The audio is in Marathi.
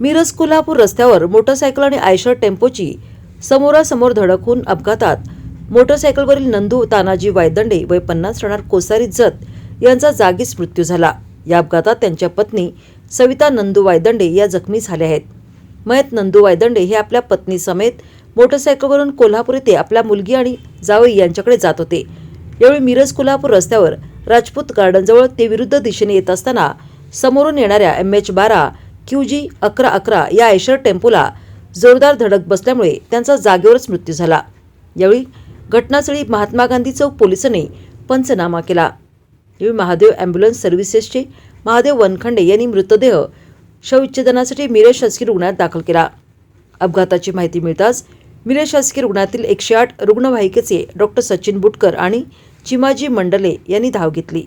मिरज कोल्हापूर रस्त्यावर मोटरसायकल आणि आयशर टेम्पोची समोरासमोर धडक होऊन अपघातात मोटरसायकलवरील नंदू तानाजी वायदंडे वय पन्नास राहणार कोसारी जत यांचा जागीच मृत्यू झाला. या अपघातात त्यांच्या पत्नी सविता नंदू वायदंडे या जखमी झाल्या आहेत. मयत नंदू वायदंडे हे आपल्या पत्नी समेत मोटरसायकलवरून कोल्हापूर येथे आपल्या मुलगी आणि जावई यांच्याकडे जात होते. यावेळी मिरज कोल्हापूर रस्त्यावर राजपूत गार्डनजवळ ते विरुद्ध दिशेने येत असताना समोरून येणाऱ्या एम एच बारा क्यू जी अकरा अकरा या आयशर टेम्पोला जोरदार धडक बसल्यामुळे त्यांचा जागेवरच मृत्यू झाला. यावेळी घटनास्थळी महात्मा गांधी चौक पोलिसांनी पंचनामा केला. यावेळी महादेव ॲम्ब्युलन्स सर्व्हिसेसचे महादेव वनखंडे यांनी मृतदेह शवविच्छेदनासाठी मिरज शासकीय रुग्णालयात दाखल केला. अपघाताची माहिती मिळताच मिरज शासकीय रुग्णातील एकशे आठ रुग्णवाहिकेचे डॉक्टर सचिन बुटकर आणि चिमाजी मंडले यांनी धाव घेतली.